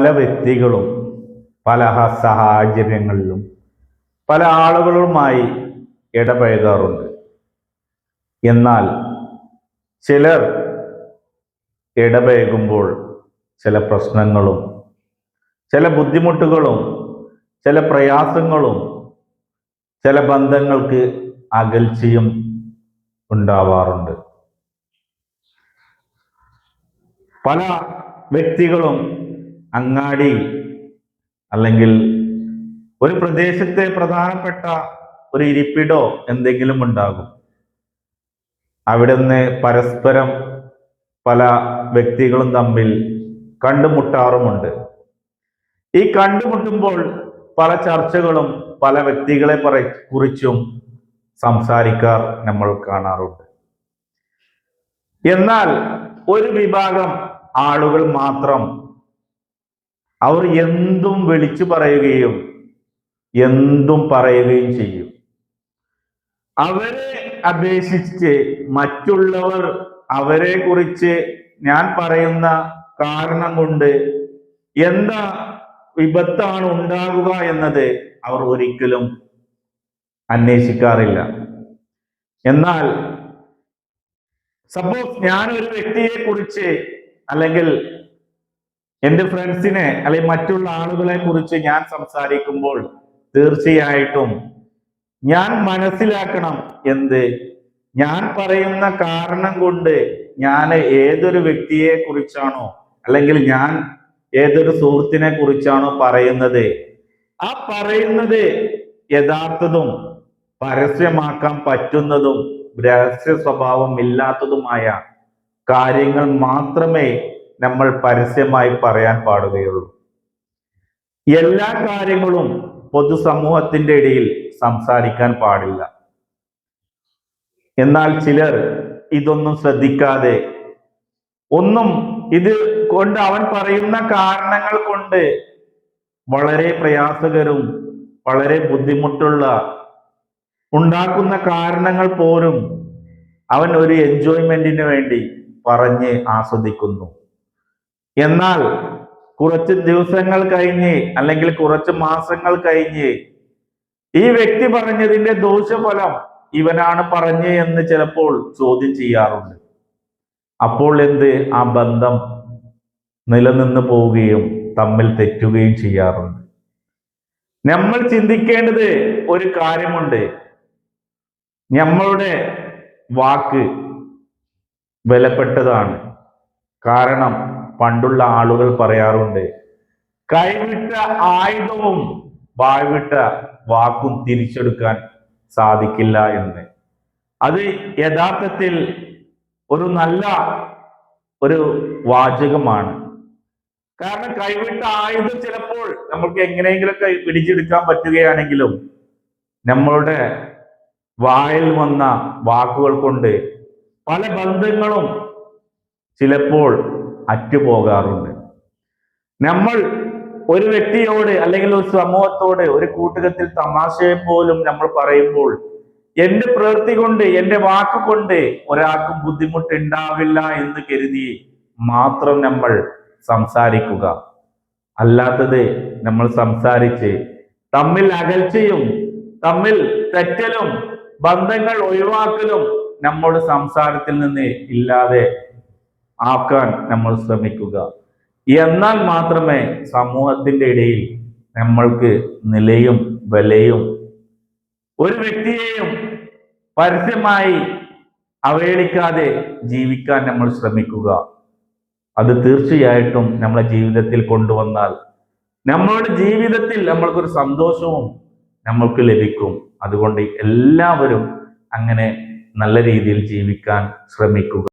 പല വ്യക്തികളും പല സാഹചര്യങ്ങളിലും പല ആളുകളുമായി ഇടപഴകാറുണ്ട്. എന്നാൽ ചിലർ ഇടപഴകുമ്പോൾ ചില പ്രശ്നങ്ങളും ചില ബുദ്ധിമുട്ടുകളും ചില പ്രയാസങ്ങളും ചില ബന്ധങ്ങൾക്ക് അകൽച്ചയും ഉണ്ടാവാറുണ്ട്. പല വ്യക്തികളും അങ്ങാടി അല്ലെങ്കിൽ ഒരു പ്രദേശത്തെ പ്രധാനപ്പെട്ട ഒരു ഇരിപ്പിടോ എന്തെങ്കിലും ഉണ്ടാകും. അവിടെ നിന്ന് പരസ്പരം പല വ്യക്തികളും തമ്മിൽ കണ്ടുമുട്ടാറുമുണ്ട്. ഈ കണ്ടുമുട്ടുമ്പോൾ പല ചർച്ചകളും പല വ്യക്തികളെ പറ കുറിച്ചും സംസാരിക്കാർ നമ്മൾ കാണാറുണ്ട്. എന്നാൽ ഒരു വിഭാഗം ആളുകൾ മാത്രം അവർ എന്തും വിളിച്ചു പറയുകയും എന്തും പറയുകയും ചെയ്യും. അവരെ അപേക്ഷിച്ച് മറ്റുള്ളവർ അവരെ കുറിച്ച് ഞാൻ പറയുന്ന കാരണം കൊണ്ട് എന്താ വിപത്താണ് ഉണ്ടാകുക എന്നത് അവർ ഒരിക്കലും അന്വേഷിക്കാറില്ല. എന്നാൽ സപ്പോസ് ഞാൻ ഒരു വ്യക്തിയെ കുറിച്ച് അല്ലെങ്കിൽ എന്റെ ഫ്രണ്ട്സിനെ അല്ലെങ്കിൽ മറ്റുള്ള ആളുകളെ കുറിച്ച് ഞാൻ സംസാരിക്കുമ്പോൾ തീർച്ചയായിട്ടും ഞാൻ മനസ്സിലാക്കണം എന്ത്? ഞാൻ പറയുന്ന കാരണം കൊണ്ട് ഞാൻ ഏതൊരു വ്യക്തിയെ കുറിച്ചാണോ അല്ലെങ്കിൽ ഞാൻ ഏതൊരു സുഹൃത്തിനെ കുറിച്ചാണോ പറയുന്നത്? ആ പറയുന്നത് യഥാർത്ഥതും പരസ്യമാക്കാൻ പറ്റുന്നതും രഹസ്യ സ്വഭാവം ഇല്ലാത്തതുമായ കാര്യങ്ങൾ മാത്രമേ നമ്മൾ പരസ്യമായി പറയാൻ പാടുകയുള്ളൂ. എല്ലാ കാര്യങ്ങളും പൊതുസമൂഹത്തിന്റെ ഇടയിൽ സംസാരിക്കാൻ പാടില്ല. എന്നാൽ ചിലർ ഇതൊന്നും ശ്രദ്ധിക്കാതെ ഒന്നും ഇത് കൊണ്ട് അവൻ പറയുന്ന കാരണങ്ങൾ കൊണ്ട് വളരെ പ്രയാസകരും വളരെ ബുദ്ധിമുട്ടുള്ള ഉണ്ടാക്കുന്ന കാരണങ്ങൾ പോലും അവൻ ഒരു എൻജോയ്മെന്റിന് വേണ്ടി പറഞ്ഞ് ആസ്വദിക്കുന്നു. എന്നാൽ കുറച്ച് ദിവസങ്ങൾ കഴിഞ്ഞ് അല്ലെങ്കിൽ കുറച്ച് മാസങ്ങൾ കഴിഞ്ഞ് ഈ വ്യക്തി പറഞ്ഞതിന്റെ ദോഷഫലം ഇവനാണ് പറഞ്ഞ് എന്ന് ചിലപ്പോൾ ചോദ്യം ചെയ്യാറുണ്ട്. അപ്പോൾ എന്ത്? ആ ബന്ധം നിലനിന്ന് പോവുകയും തമ്മിൽ തെറ്റുകയും ചെയ്യാറുണ്ട്. നമ്മൾ ചിന്തിക്കേണ്ടത് ഒരു കാര്യമുണ്ട്. നമ്മളുടെ വാക്ക് വിലപ്പെട്ടതാണ്. കാരണം പണ്ടുള്ള ആളുകൾ പറയാറുണ്ട് കൈവിട്ട ആയുധവും വായ്വിട്ട വാക്കും തിരിച്ചെടുക്കാൻ സാധിക്കില്ല എന്ന്. അത് യഥാർത്ഥത്തിൽ ഒരു നല്ല ഒരു വാചകമാണ്. കാരണം കൈവിട്ട ആയുധം ചിലപ്പോൾ നമുക്ക് എങ്ങനെയെങ്കിലൊക്കെ പിടിച്ചെടുക്കാൻ പറ്റുകയാണെങ്കിലും നമ്മളുടെ വായിൽ വന്ന വാക്കുകൾ കൊണ്ട് പല ബന്ധങ്ങളും ചിലപ്പോൾ അറ്റുപോകാറുണ്ട്. നമ്മൾ ഒരു വ്യക്തിയോട് അല്ലെങ്കിൽ ഒരു സമൂഹത്തോട് ഒരു കൂട്ടുകത്തിൽ തമാശയെ പോലും നമ്മൾ പറയുമ്പോൾ എന്റെ പ്രവൃത്തി കൊണ്ട് എന്റെ വാക്കുകൊണ്ട് ഒരാൾക്കും ബുദ്ധിമുട്ടുണ്ടാവില്ല എന്ന് കരുതി മാത്രം നമ്മൾ സംസാരിക്കുക. അല്ലാത്തത് നമ്മൾ സംസാരിച്ച് തമ്മിൽ അകൽച്ചയും തമ്മിൽ തെറ്റലും ബന്ധങ്ങൾ ഒഴിവാക്കലും നമ്മുടെ സംസാരത്തിൽ നിന്ന് ഇല്ലാതെ ആക്കാൻ നമ്മൾ ശ്രമിക്കുക. എന്നാൽ മാത്രമേ സമൂഹത്തിന്റെ ഇടയിൽ നമ്മൾക്ക് നിലയും വിലയും ഒരു വ്യക്തിയെയും പരസ്യമായി അവഹേളിക്കാതെ ജീവിക്കാൻ നമ്മൾ ശ്രമിക്കുക. അത് തീർച്ചയായിട്ടും നമ്മളെ ജീവിതത്തിൽ കൊണ്ടുവന്നാൽ നമ്മളുടെ ജീവിതത്തിൽ നമ്മൾക്കൊരു സന്തോഷവും നമ്മൾക്ക് ലഭിക്കും. അതുകൊണ്ട് എല്ലാവരും അങ്ങനെ നല്ല രീതിയിൽ ജീവിക്കാൻ ശ്രമിക്കുക.